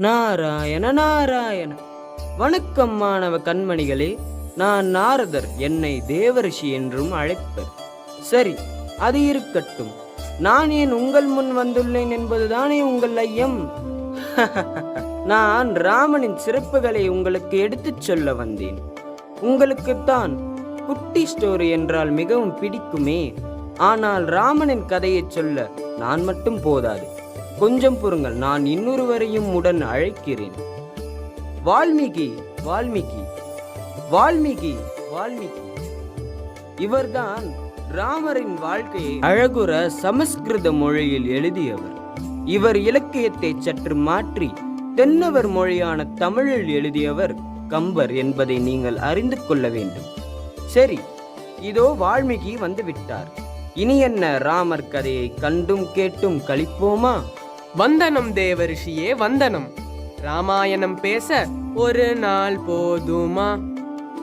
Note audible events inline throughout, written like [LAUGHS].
நாராயண நாராயண. வணக்கம் மாணவ கண்மணிகளே நான் நாரதர் என்னை தேவரிஷி என்றும் அழைப்பர். சரி அது இருக்கட்டும். நான் ஏன் உங்கள் முன் வந்துள்ளேன் என்பதுதானே உங்கள் ஐயம்? [LAUGHS] நான் ராமனின் சிறப்புகளை உங்களுக்கு எடுத்துச் சொல்ல வந்தேன். உங்களுக்குத்தான் குட்டி ஸ்டோரி என்றால் மிகவும் பிடிக்குமே. ஆனால் ராமனின் கதையை சொல்ல நான் மட்டும் போதாது. கொஞ்சம் பொறுங்கள் நான் இன்னொருவரையும் உடன் அழைக்கிறேன். வால்மீகி வால்மீகி வால்மீகி வால்மீகி. இவர்தான் ராமரின் வாழ்க்கையை அழகுற சமஸ்கிருத மொழியில் எழுதியவர். இவர் இலக்கியத்தை சற்று மாற்றி தென்னவர் மொழியான தமிழில் எழுதியவர் கம்பர் என்பதை நீங்கள் அறிந்து கொள்ள வேண்டும். சரி இதோ வால்மீகி வந்துவிட்டார். இனி என்ன ராமர் கதையை கண்டும் கேட்டும் கழிப்போமா? வந்தனம் தேவரிஷியே வந்தனம். ராமாயணம் பேச ஒரு நாள் போதுமா?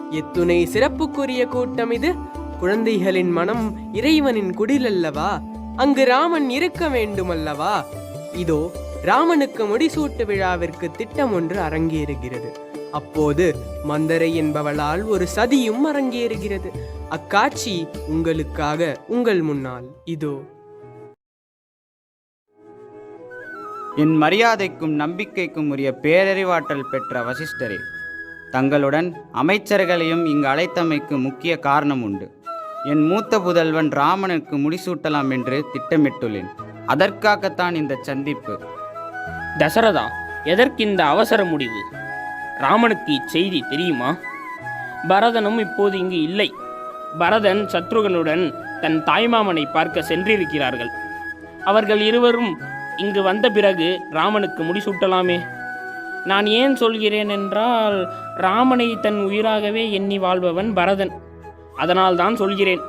எத்துணை சிறப்புக்குரிய கூட்டம் இது. குழந்தைகளின் மனம் இறைவனின் குடிலல்லவா? அங்கு ராமன் இருக்க வேண்டுமல்லவா? இதோ ராமனுக்கு முடிசூட்டு விழாவிற்கு திட்டம் ஒன்று அரங்கேறுகிறது. அப்போது மந்தரை என்பவளால் ஒரு சதியும் அரங்கேறுகிறது. அக்காட்சி உங்களுக்காக உங்கள் முன்னால். இதோ. என் மரியாதைக்கும் நம்பிக்கைக்கும் உரிய பேரறிவாற்றல் பெற்ற வசிஷ்டரே தங்களுடன் அமைச்சர்களையும் இங்கு அழைத்தமைக்கு முக்கிய காரணம் உண்டு. என் மூத்த புதல்வன் ராமனுக்கு முடிசூட்டலாம் என்று திட்டமிட்டுள்ளேன். அதற்காகத்தான் இந்த சந்திப்பு. தசரதா எதற்கு இந்த அவசர முடிவு? ராமனுக்கு இச்செய்தி தெரியுமா? பரதனும் இப்போது இங்கு இல்லை. பரதன் சத்ருகனுடன் தன் தாய்மாமனை பார்க்க சென்றிருக்கிறார்கள். அவர்கள் இருவரும் இங்கு வந்த பிறகு ராமனுக்கு முடிசூட்டலாமே நான் ஏன் சொல்கிறேன் என்றால் ராமனை தன் உயிராகவே எண்ணி வாழ்பவன் பரதன். அதனால் தான் சொல்கிறேன்.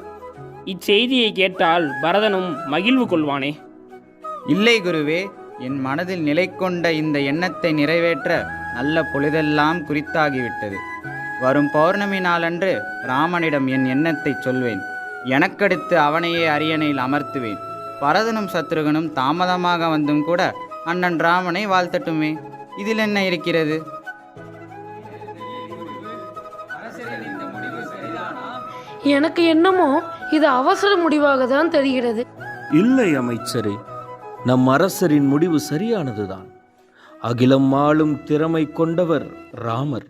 இச்செய்தியை கேட்டால் பரதனும் மகிழ்வு கொள்வானே. இல்லை குருவே என் மனதில் நிலை கொண்ட இந்த எண்ணத்தை நிறைவேற்ற நல்ல பொழுதெல்லாம் குறித்தாகிவிட்டது. வரும் பௌர்ணமி நாளன்று ராமனிடம் என் எண்ணத்தை சொல்வேன். எனக்கடுத்து அவனையே அரியணையில் அமர்த்துவேன். பரதனும் சத்ருகனும் தாமதமாக வந்தும் கூட அண்ணன் ராமனை வாழ்த்தட்டுமே. இதில் என்ன இருக்கிறது? எனக்கு என்னமோ இது அவசர முடிவாக தான் தெரிகிறது. இல்லை அமைச்சரே நம் அரசரின் முடிவு சரியானதுதான். அகிலம் ஆளும் திறமை கொண்டவர் ராமர்.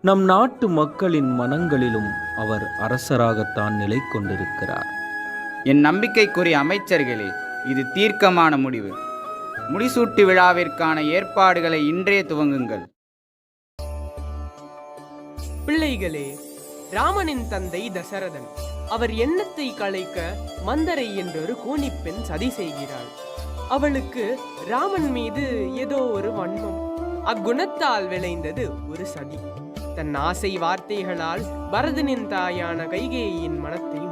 நம் நாட்டு மக்களின் மனங்களிலும் அவர் அரசராகத்தான் நிலை கொண்டிருக்கிறார் என் நம்பிக்கைக்குரிய அமைச்சர்களே இது தீர்க்கமான முடிவு. முடிசூட்டு விழாவிற்கான ஏற்பாடுகளை இன்றே துவங்குங்கள். பிள்ளைகளே ராமனின் தந்தை தசரதன் அவர் எண்ணத்தை கலைக்க மந்தரை என்றொரு கூனிப்பெண் சதி செய்கிறாள். அவளுக்கு ராமன் மீது ஏதோ ஒரு வன்மம் அக்குணத்தால் விளைந்தது ஒரு சதி. தன் ஆசை வார்த்தைகளால் பரதனின் தாயான கைகேயின் மனத்தை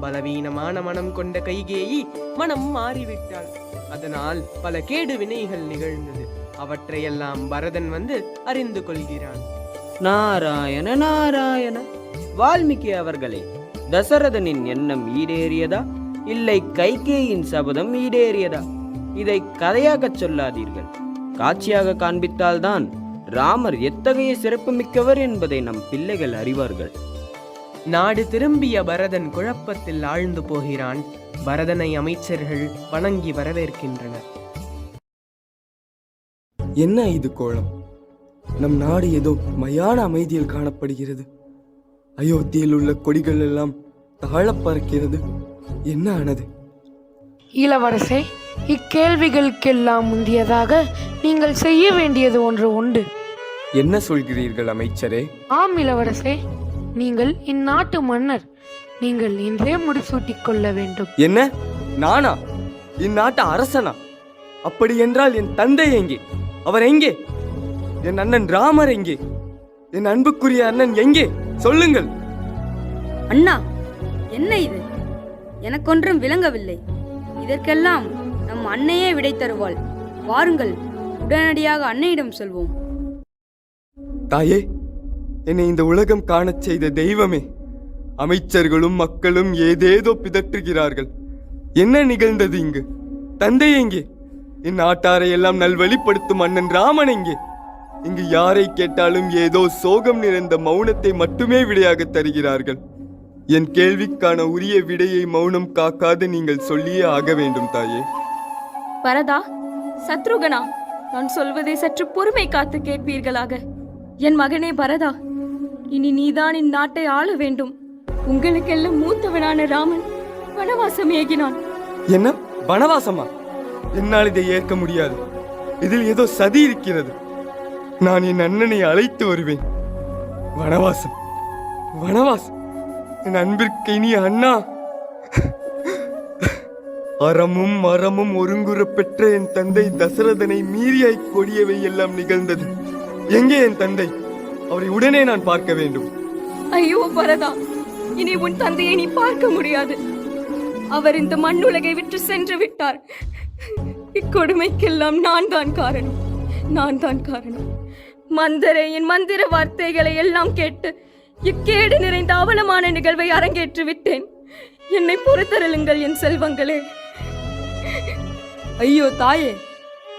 பலவீனமான மனம் கொண்ட கைகேயி மனம் மாறிவிட்டாள். அதனால் பல கேடு வினைகள் நிகழ்ந்தது. அவற்றையெல்லாம் பரதன் வந்து அறிந்து கொள்கிறான். நாராயண நாராயண வால்மீகி அவர்களே தசரதனின் எண்ணம் ஈடேறியதா? இல்லை கைகேயின் சபதம் ஈடேறியதா? இதை கதையாகச் சொல்லாதீர்கள். காட்சியாக காண்பித்தால்தான் ராமர் எத்தகைய சிறப்புமிக்கவர் என்பதை நம் பிள்ளைகள் அறிவார்கள். நாடு திரும்பிய பரதன் குழப்பத்தில் ஆழ்ந்து போகிறான். பரதனை அமைச்சர்கள் வணங்கி வரவேற்கின்றனர். என்ன இது கோலம்? நம் நாடு ஏதோ மயான அமைதியில் காணப்படுகிறது. அயோத்தியில் உள்ள கொடிகள் எல்லாம் தாழப் பறக்கிறது. என்ன ஆனது? இளவரசே இக்கேள்விகளுக்கெல்லாம் முந்தியதாக நீங்கள் செய்ய வேண்டியது ஒன்று உண்டு. என்ன சொல்கிறீர்கள் அமைச்சரே? ஆம் இளவரசே நீங்கள் இந்நாட்டு மன்னர். நீங்கள் இன்றே முடிசூட்டிக் கொள்ள வேண்டும். என்ன? நானா? இந்நாட்டு அரசனா? அப்படி என்றால் என் தந்தை எங்கே? அவர் எங்கே? என் அண்ணன் ராமர் எங்கே? என் அன்புக்குரிய அண்ணன் எங்கே? சொல்லுங்கள். அண்ணா என்ன இது? எனக்கொன்றும் விளங்கவில்லை. இதற்கெல்லாம் நம் அன்னையே விடை தருவாள். வாருங்கள் உடனடியாக அன்னையிடம் செல்வோம். தாயே என்னை இந்த உலகம் காணச் செய்த தெய்வமே. அமைச்சர்களும் மக்களும் ஏதேதோ பிதற்றுகிறார்கள். என்ன நிகழ்ந்தது இங்கு? தந்தை எங்கே? என் நாட்டாரை எல்லாம் நல்வழிப்படுத்தும் அண்ணன் ராமன் எங்கே? இங்கு யாரை கேட்டாலும் ஏதோ சோகம் நிறைந்த மௌனத்தை மட்டுமே விடையாக தருகிறார்கள். என் கேள்விக்கான உரிய விடையை மௌனம் காக்காது நீங்கள் சொல்லியே ஆக வேண்டும் தாயே. பரதா சத்ருகனா நான் சொல்வதை சற்று பொறுமை காத்து கேட்பீர்களாக. என் மகனே பரதா இனி நீதான் இந்நாட்டை ஆள வேண்டும். உங்களுக்கெல்லாம் மூத்தவனான ராமன் வனவாசம் ஏகினான். என்ன? வனவாசமா? என்னால் இதை ஏற்க முடியாது. இதில் ஏதோ சதி இருக்கிறது. நான் என் அண்ணனை அழைத்து வருவேன். வனவாசம். வனவாசம். என் அன்பிற்கு இனிய அண்ணா. அறமும் மரமும் ஒருங்குற பெற்ற என் தந்தை தசரதனை மீறியாய் கொடியவை எல்லாம் நிகழ்ந்தது. எங்கே என் தந்தை? அவரை உடனே நான் பார்க்க வேண்டும். ஐயோ பரதா இனி உன் தந்தையை நீ பார்க்க முடியாது. அவர் இந்த மண்ணுலகை விட்டு சென்று விட்டார். இக்கொடுமைக்கெல்லாம் நான் தான் காரணம். நான் தான் காரணம். மந்தரையின் மந்திர வார்த்தைகளை எல்லாம் கேட்டு இக்கேடு நிறைந்த அவலமான நிகழ்வை அரங்கேற்றி விட்டேன். என்னை பொறுத்தருளுங்கள் என் செல்வங்களே. ஐயோ தாயே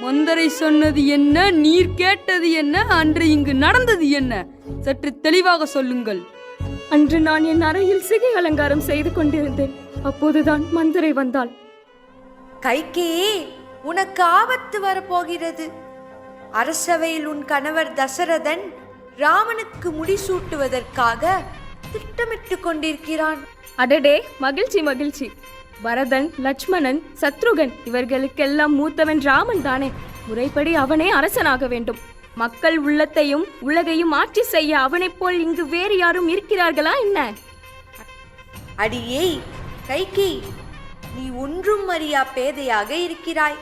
மந்தரை சொன்னது என்ன நீர் கேட்டது என்ன அன்று இங்கு நடந்தது என்ன? சற்று தெளிவாக சொல்லுங்கள். அன்று நான் என் அறையில் சிகை அலங்காரம் செய்து கொண்டிருந்தேன். அப்போதுதான் மந்தரை வந்தாள். கைகேயி உனக்கு ஆபத்து வரப்போகிறது. அரசவையில் உன் கணவர் தசரதன் ராமனுக்கு முடிசூட்டுவதற்காக திட்டமிட்டு கொண்டிருக்கிறான். அடடே மகிழ்ச்சி மகிழ்ச்சி. பரதன் லட்சுமணன் சத்ருகன் இவர்களுக்கெல்லாம் மூத்தவன் ராமன் தானே. முறைப்படி அவனே அரசனாக வேண்டும். மக்கள் உள்ளத்தையும் உலகையும் ஆட்சி செய்ய அவனைப் போல் இங்கு வேறு யாரும் இருக்கிறார்களா என்ன? அடியே கைகி நீ ஒன்றும் அறியா பேதையாக இருக்கிறாய்.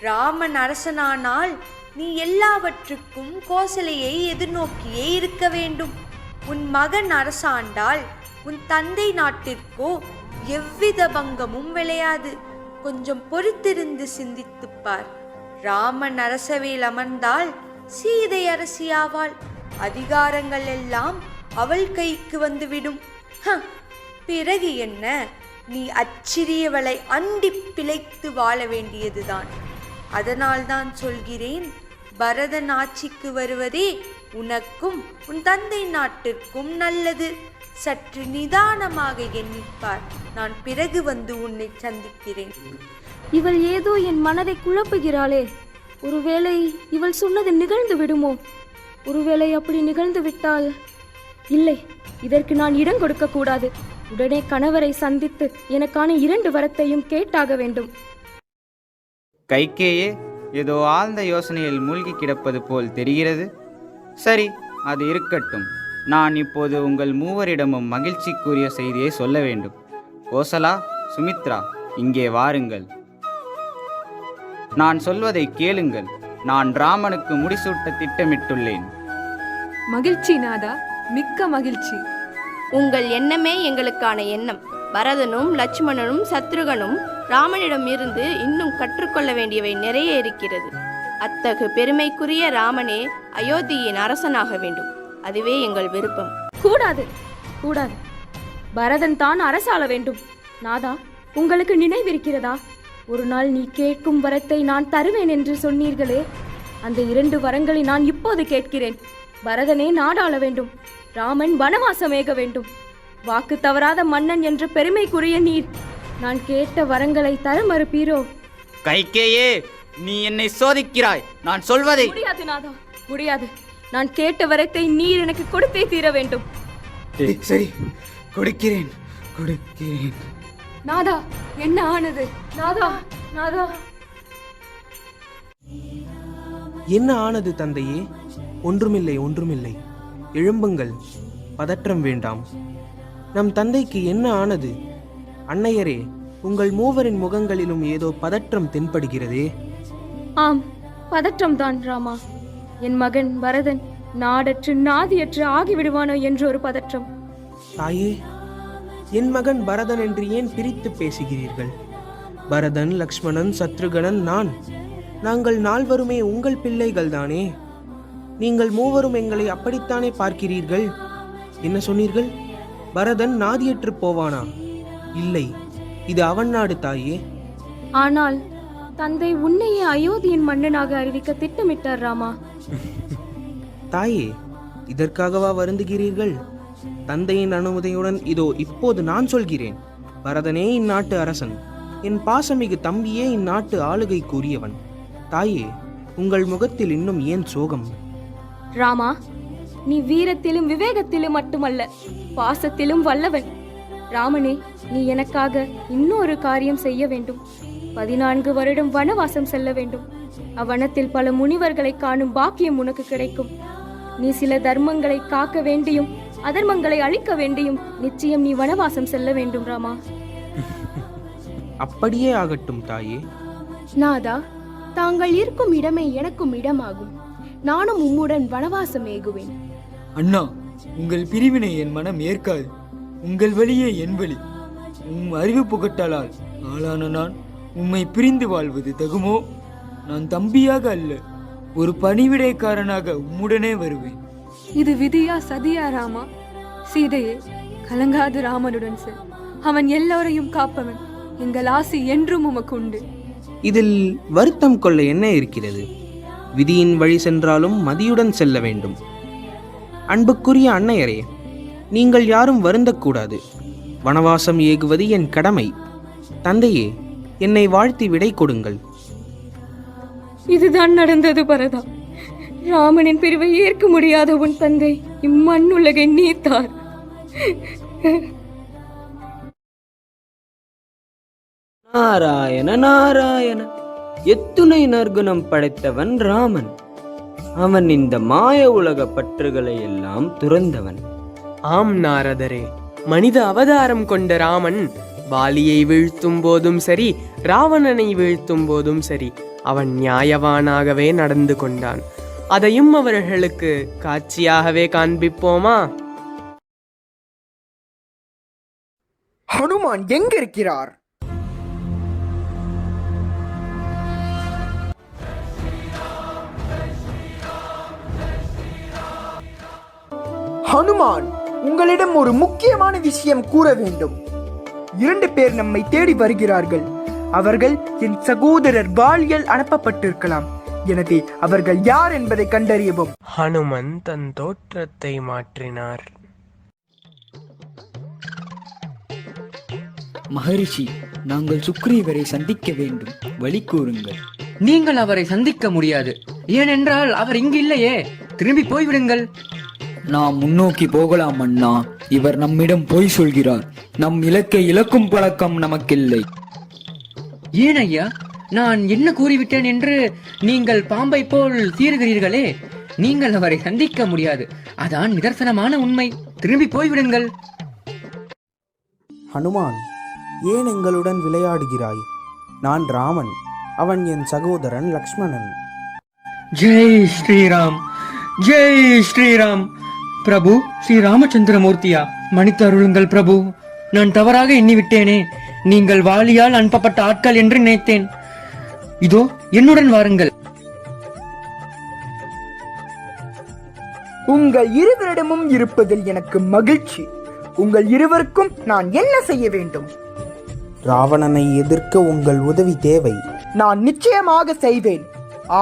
ராமன் அரசனானால் நீ எல்லாவற்றுக்கும் கோசலையை எதிர்நோக்கியே இருக்க வேண்டும். உன் மகன் அரசாண்டால் உன் தந்தை நாட்டிற்கோ எவ்வித பங்கமும் விளையாது. கொஞ்சம் பொறுத்திருந்து சிந்தித்துப் பார் ராமன் அரசவையில் அமர்ந்தால் சீதை அரசியாவாள். அதிகாரங்கள் எல்லாம் அவள் கைக்கு வந்துவிடும். ஹ, பிறகு என்ன? நீ அச்சிறியவளை அண்டி பிழைத்து வாழ வேண்டியதுதான். அதனால்தான் சொல்கிறேன் பரதன் ஆட்சிக்கு வருவதே உனக்கும் உன் தந்தை நாட்டிற்கும் நல்லது. சற்று நிதானமாக எண்ணிப்பார். நான் பிறகு வந்து உன்னை சந்திக்கிறேன். இவள் ஏதோ என் மனதை குழப்புகிறாளே. ஒருவேளை இவள் சொன்னது நிகழ்ந்து விடுமோ? ஒருவேளை அப்படி நிகழ்ந்து விட்டால் இல்லை இதற்கு நான் இடம் கொடுக்க கூடாது. உடனே கணவரை சந்தித்து எனக்கான இரண்டு வரத்தையும் கேட்டாக வேண்டும். கைக்கேயே ஏதோ ஆழ்ந்த யோசனையில் மூழ்கி கிடப்பது போல் தெரிகிறது. சரி அது இருக்கட்டும். நான் இப்போது உங்கள் மூவரிடமும் மகிழ்ச்சிக்குரிய செய்தியை சொல்ல வேண்டும். கோசலா சுமித்ரா இங்கே வாருங்கள். நான் சொல்வதை கேளுங்கள். நான் ராமனுக்கு முடிசூட்ட திட்டமிட்டுள்ளேன். மகிழ்ச்சி நாதா மிக்க மகிழ்ச்சி. உங்கள் எண்ணமே எங்களுக்கான எண்ணம். பரதனும் லட்சுமணனும் சத்ருகனும் ராமனிடம் இருந்து இன்னும் கற்றுக்கொள்ள வேண்டியவை நிறைய இருக்கிறது. அத்தகு பெருமைக்குரிய ராமனே அயோத்தியின் அரசனாக வேண்டும். அதுவே எங்கள் விருப்பம். கூடாது கூடாது. பரதன் தான் அரசாள வேண்டும். நாதா உங்களுக்கு நினைவிருக்கிறதா? ஒரு நாள் நீ கேட்கும் வரத்தை நான் தருவேன் என்று சொன்னீர்களே. அந்த இரண்டு வரங்களை நான் இப்போது கேட்கிறேன். பரதனே நாடாள வேண்டும். ராமன் வனவாசமேக வேண்டும். வாக்கு தவறாத மன்னன் என்ற பெருமைக்குரிய நீர். நான் கேட்ட வரங்களை தர மறுப்பீரோ? கைக்கேயே நீ என்னை சோதிக்கிறாய். நான் சொல்வதை முடியாது நாதா. முடியாது. நான் கேட்ட வரத்தை நீர் எனக்கு கொடுத்தே தீர வேண்டும். சரி கொடுக்கிறேன் கொடுக்கிறேன். நாதா என்ன ஆனது? நாதா நாதா. என்ன ஆனது தந்தையே? ஒன்றுமில்லை ஒன்றுமில்லை. எழும்புங்கள் பதற்றம் வேண்டாம். நம் தந்தைக்கு என்ன ஆனது? அன்னையரே உங்கள் மூவரின் முகங்களிலும் ஏதோ பதற்றம் தென்படுகிறதே. ஆம் பதற்றம்தான் ராமா. என் மகன் பரதன் நாடற்று நாதியற்று ஆகிவிடுவானோ என்று ஒரு பதற்றம். தாயே என் மகன் பரதன் என்று ஏன் பிரித்து பேசுகிறீர்கள்? பரதன் லக்ஷ்மணன் சத்ருகணன் நான். நாங்கள் நால்வருமே உங்கள் பிள்ளைகள் தானே. நீங்கள் மூவரும் எங்களை அப்படித்தானே பார்க்கிறீர்கள்? என்ன சொன்னீர்கள்? பரதன் நாதியற்று போவானா? இல்லை இது அவன் நாடு தாயே. ஆனால் தந்தை உன்னையே அயோத்தியின் மன்னனாக அறிவிக்க திட்டமிட்டார் ராமா. தாயே இதற்காகவா வருந்துகிறீர்கள்? தந்தையின் அனுமதியுடன் இதோ இப்போது நான் சொல்கிறேன். பரதனே இந்நாட்டு அரசன். என் பாசமிகு தம்பியே இந்நாட்டு ஆளுகைக்குரியவன் தாயே உங்கள் முகத்தில் இன்னும் ஏன் சோகம்? ராமா நீ வீரத்திலும் விவேகத்திலும் மட்டுமல்ல பாசத்திலும் வல்லவன். ராமனே நீ எனக்காக இன்னொரு காரியம் செய்ய வேண்டும். பதினான்கு வருடம் வனவாசம் செல்ல வேண்டும். அவ்வனத்தில் பல முனிவர்களை காணும் பாக்கியம் உனக்கு கிடைக்கும். நீ சில தர்மங்களை காக்க வேண்டியும் அதர்மங்களை அழிக்க வேண்டியும் நிச்சயம் நீ வனவாசம் செல்ல வேண்டும் ராமா. [LAUGHS] அப்படியே ஆகட்டும் தாயே. நாதா தாங்கள் இருக்கும் இடமே எனக்கும் இடமாகும். நானும் உம்முடன் வனவாசம் ஏகுவேன் அண்ணா உங்கள் பிரிவினை என் மனம் ஏற்காது. உங்கள் வழியே என் வழி. உம் அறிவு புகட்டலால் ஆளான நான் உம்மை பிரிந்து வாழ்வது தகுமோ? நான் தம்பியாக அல்ல ஒரு பணிவிடைக்காரனாக உம்முடனே வருவேன். இது விதியா சதியா ராமா? சீதையே கலங்காது ராமனுடன் செல். அவன் எல்லோரையும் காப்பவன். எங்கள் ஆசி என்றும் உமக்கு உண்டு. இதில் வருத்தம் கொள்ள என்ன இருக்கிறது? விதியின் வழி சென்றாலும் மதியுடன் செல்ல வேண்டும். அன்புக்குரிய அன்னையரே நீங்கள் யாரும் வருந்தக்கூடாது. வனவாசம் ஏகுவது என் கடமை. தந்தையே என்னை வாழ்த்தி விடை கொடுங்கள். இதுதான் நடந்தது பரதா. ராமனின் பிரிவை ஏற்க முடியாத உன் தந்தை இம்மண்ணுலகை நீத்தார். நாராயண நாராயண எத்துணை நற்குணம் படைத்தவன் ராமன். அவன் இந்த மாய உலக பற்றுகளை எல்லாம் துறந்தவன். ஆம் நாரதரே. மனித அவதாரம் கொண்ட ராமன் வாலியை வீழ்த்தும் போதும் சரி ராவணனை வீழ்த்தும் போதும் சரி அவன் நியாயவானாகவே நடந்து கொண்டான். அதையும் அவர்களுக்கு காட்சியாகவே காண்பிப்போமா? ஹனுமான் எங்க இருக்கிறார் ஹனுமான் உங்களிடம் ஒரு முக்கியமான விஷயம் கூற வேண்டும். இரண்டு பேர் நம்மை தேடி வருகிறார்கள். அவர்கள் என் சகோதரர் வாலியல் அனுப்பப்பட்டிருக்கலாம். எனவே அவர்கள் யார் என்பதை கண்டறியவும். ஹனுமன் தன் தோற்றத்தை மாற்றினார். மகரிஷி நாங்கள் சுக்ரீவரை சந்திக்க வேண்டும். வழி கூறுங்கள். நீங்கள் அவரை சந்திக்க முடியாது. ஏனென்றால் அவர் இங்கு இல்லையே திரும்பி போய்விடுங்கள். நாம் முன்னோக்கி போகலாம் அண்ணா. இவர் நம்மிடம் பொய் சொல்கிறார். நம் இலக்கை இழக்கும் பழக்கம் நமக்கில்லை. ஏன் ஐயா நான் என்ன கூறிவிட்டேன் என்று நீங்கள் பாம்பை போல் தீருகிறீர்களே? நீங்கள் அவரை சந்திக்க முடியாது. அதான் நிதர்சனமான உண்மை. திரும்பி போய்விடுங்கள். ஹனுமான் ஏன் எங்களுடன் விளையாடுகிறாய்? நான் ராமன் அவன் என் சகோதரன் லக்ஷ்மணன். ஜெய் ஸ்ரீராம் ஜெய் ஸ்ரீராம். பிரபு ஸ்ரீ ராமச்சந்திரமூர்த்தியா மன்னித்து அருளுங்கள் பிரபு. நான் தவறாக எண்ணிவிட்டேனே. நீங்கள் வாலியால் அனுப்பப்பட்ட ஆட்கள் என்று நினைத்தேன். இதோ என்னுடன் வாருங்கள். உங்கள் இருவரிடமும் இருப்பதில் எனக்கு மகிழ்ச்சி. உங்கள் இருவருக்கும் நான் என்ன செய்ய வேண்டும்? ராவணனை எதிர்க்க உங்கள் உதவி தேவை. நான் நிச்சயமாக செய்வேன்.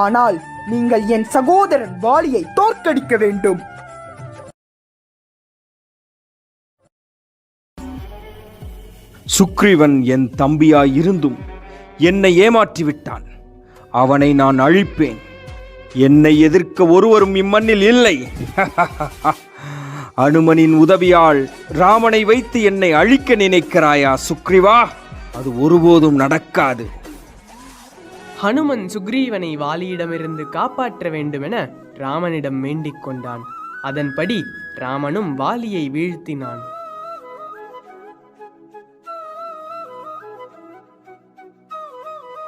ஆனால் நீங்கள் என் சகோதரன் வாலியை தோற்கடிக்க வேண்டும். சுக்ரீவன் என் தம்பியாயிருந்தும் என்னை ஏமாற்றி விட்டான் அவனை நான் அழிப்பேன். என்னை எதிர்க்க ஒருவரும் இம்மண்ணில் இல்லை. [LAUGHS] அனுமனின் உதவியால் ராமனை வைத்து என்னை அழிக்க நினைக்கிறாயா சுக்ரீவா? அது ஒருபோதும் நடக்காது. ஹனுமன் சுக்ரீவனை வாலியிடமிருந்து காப்பாற்ற வேண்டுமென ராமனிடம் வேண்டிக் கொண்டான். அதன்படி ராமனும் வாலியை வீழ்த்தினான்.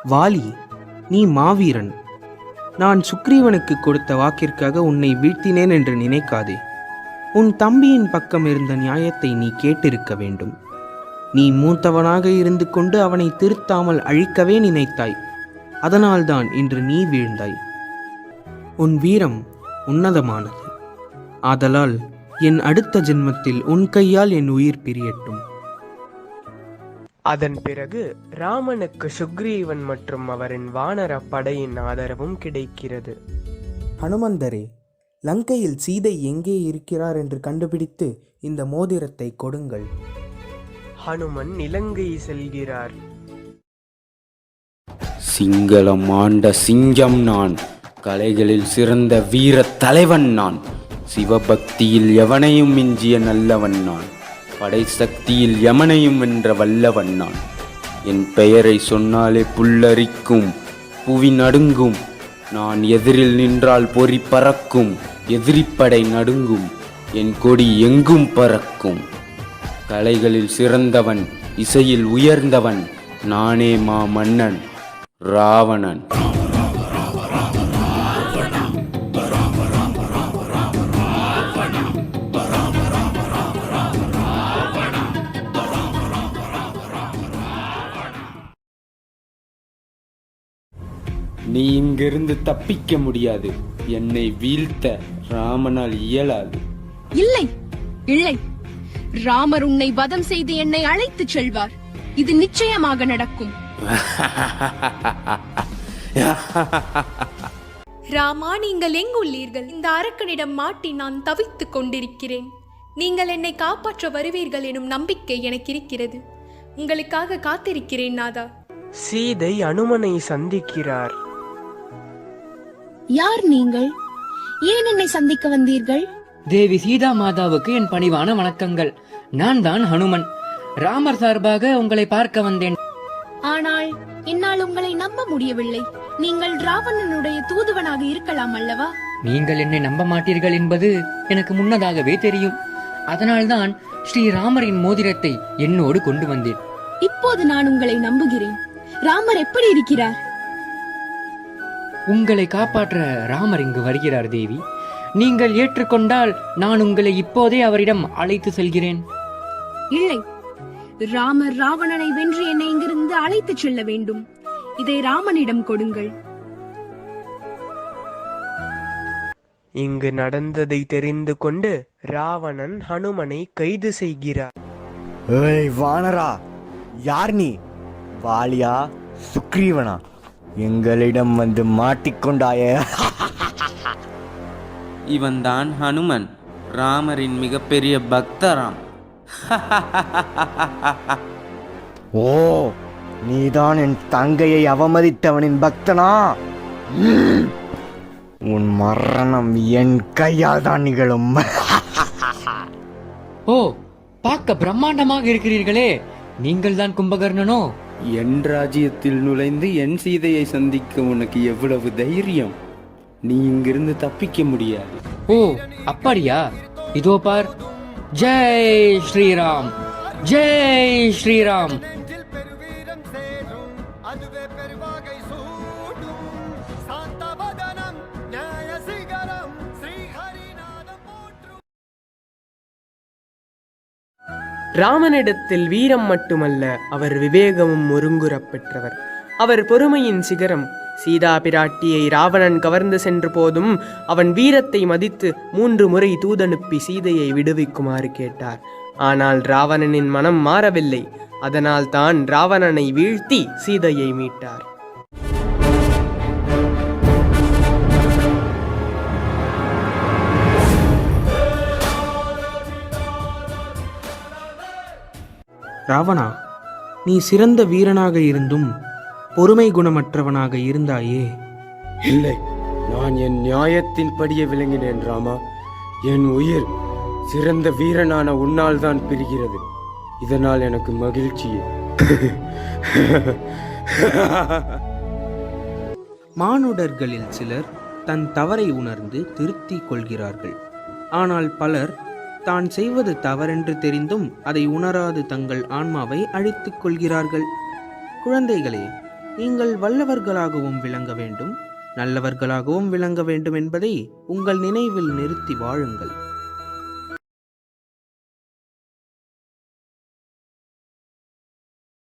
வாலி நீ மாவீரன். நான் சுக்ரீவனுக்கு கொடுத்த வாக்கிற்காக உன்னை வீழ்த்தினேன் என்று நினைக்காதே. உன் தம்பியின் பக்கம் இருந்த நியாயத்தை நீ கேட்டிருக்க வேண்டும். நீ மூத்தவனாக இருந்து கொண்டு அவனை திருத்தாமல் அழிக்கவே நினைத்தாய். அதனால்தான் இன்று நீ வீழ்ந்தாய். உன் வீரம் உன்னதமானது. ஆதலால் என் அடுத்த ஜென்மத்தில் உன் கையால் என் உயிர் பிரியட்டும். அதன் பிறகு ராமனுக்கு சுக்ரீவன் மற்றும் அவரின் வானர படையின் ஆதரவும் கிடைக்கிறது. ஹனுமந்தரே லங்கையில் சீதை எங்கே இருக்கிறார் என்று கண்டுபிடித்து இந்த மோதிரத்தை கொடுங்கள். ஹனுமன் இலங்கை செல்கிறார். சிங்களம் ஆண்ட சிங்கம் நான் கலைகளில் சிறந்த வீர தலைவன் நான் சிவபக்தியில் எவனையும் மிஞ்சிய நல்லவன் நான். படை சக்தியில் யமனையும் வென்ற வல்லவன் நான். என் பெயரை சொன்னாலே புல்லரிக்கும் புவி நடுங்கும். நான் எதிரில் நின்றால் பொறி பறக்கும் எதிரிப்படை நடுங்கும். என் கொடி எங்கும் பறக்கும். கலைகளில் சிறந்தவன் இசையில் உயர்ந்தவன் நானே மா மன்னன் ராவணன். நீ இங்கிருந்து தப்பிக்க முடியாது. என்னை வீழ்த்த ராமனால் இயலாது. இல்லை இல்லை. ராமர் உன்னை வதம் செய்து என்னை அழைத்துச் செல்வார். இது நிச்சயமாக நடக்கும். ராமா நீங்கள் எங்குள்ளீர்கள் இந்த அரக்கனிடம் மாட்டி நான் தவித்துக் கொண்டிருக்கிறேன். நீங்கள் என்னை காப்பாற்ற வருவீர்கள் எனும் நம்பிக்கை எனக்கு இருக்கிறது. உங்களுக்காக காத்திருக்கிறேன் நாதா. சீதை அனுமனை சந்திக்கிறார். யார் நீங்கள்? ஏன் என்னை சந்திக்க வந்தீர்கள்? தேவி சீதா மாதாவுக்கு என் பணிவான வணக்கங்கள். நான் தான் ஹனுமன். ராமர் சார்பாக உங்களை பார்க்க வந்தேன். ஆனால் என்னால் உங்களை நம்ப முடியவில்லை. நீங்கள் ராவணனுடைய தூதுவனாக இருக்கலாம் அல்லவா? நீங்கள் என்னை நம்ப மாட்டீர்கள் என்பது எனக்கு முன்னதாகவே தெரியும். அதனால்தான் ஸ்ரீராமரின் மோதிரத்தை என்னோடு கொண்டு வந்தேன். இப்போது நான் உங்களை நம்புகிறேன். ராமர் எப்படி இருக்கிறார்? உங்களை காப்பாற்ற ராமர் இங்கு வருகிறார் தேவி. நீங்கள் ஏற்றுக்கொண்டால் நான் உங்களை இப்போதே அவரிடம் அழைத்து செல்கிறேன். இல்லை. ராமர் ராவணனை வென்று என்னை இங்கிருந்து அழைத்துச் செல்ல வேண்டும். இதை ராமனிடம் கொடுங்கள். இங்கு நடந்ததை தெரிந்து கொண்டு ராவணன் ஹனுமனை கைது செய்கிறார். ஏய் வானரா. யார் நீ? வாலியா? சுக்ரீவனா? எங்களிடம் வந்து மாட்டிக்கொண்டாய. இவன்தான் ஹனுமன் ராமரின் மிகப்பெரிய பக்தராம். ஓ நீதான் என் தங்கையை அவமதித்தவனின் பக்தனா. உன் மரணம் என் கையால் தான் நிகழும். ஓ பார்க்க பிரம்மாண்டமாக இருக்கிறீர்களே. நீங்கள் தான் கும்பகர்ணனோ? என் ராஜ்யத்தில் நுழைந்து என் சீதையை சந்திக்க உனக்கு எவ்வளவு தைரியம்? நீ இங்கிருந்து தப்பிக்க முடியாது. ஓ அப்படியா? இதோ பார். ஜெய் ஸ்ரீராம். ஜெய் ஸ்ரீராம். ராமனிடத்தில் வீரம் மட்டுமல்ல அவர் விவேகமும் ஒருங்குறப் பெற்றவர் அவர் பொறுமையின் சிகரம் சீதா பிராட்டியை ராவணன் கவர்ந்து சென்ற போதும் அவன் வீரத்தை மதித்து மூன்று முறை தூதனுப்பி சீதையை விடுவிக்குமாறு கேட்டார். ஆனால் ராவணனின் மனம் மாறவில்லை. அதனால் தான் ராவணனை வீழ்த்தி சீதையை மீட்டார். ராவணா நீ சிறந்த வீரனாக இருந்தும் பொறுமை குணமற்றவனாக இருந்தாயே. இல்லை நான் என் நியாயத்தின் படியே விளங்கினேன் ராமா. என் உயிர் சிறந்த வீரனான உன்னால் தான் பிரிகிறது. இதனால் எனக்கு மகிழ்ச்சியே மானுடர்களில் சிலர் தன் தவறை உணர்ந்து திருத்திக் கொள்கிறார்கள். ஆனால் பலர் தான் செய்வது தவறென்று தெரிந்தும் அதை உணராது தங்கள் ஆன்மாவை அழித்துக் கொள்கிறார்கள். குழந்தைகளே நீங்கள் வல்லவர்களாகவும் விளங்க வேண்டும். நல்லவர்களாகவும் விளங்க வேண்டும் என்பதை உங்கள் நினைவில் நிறுத்தி வாழுங்கள்.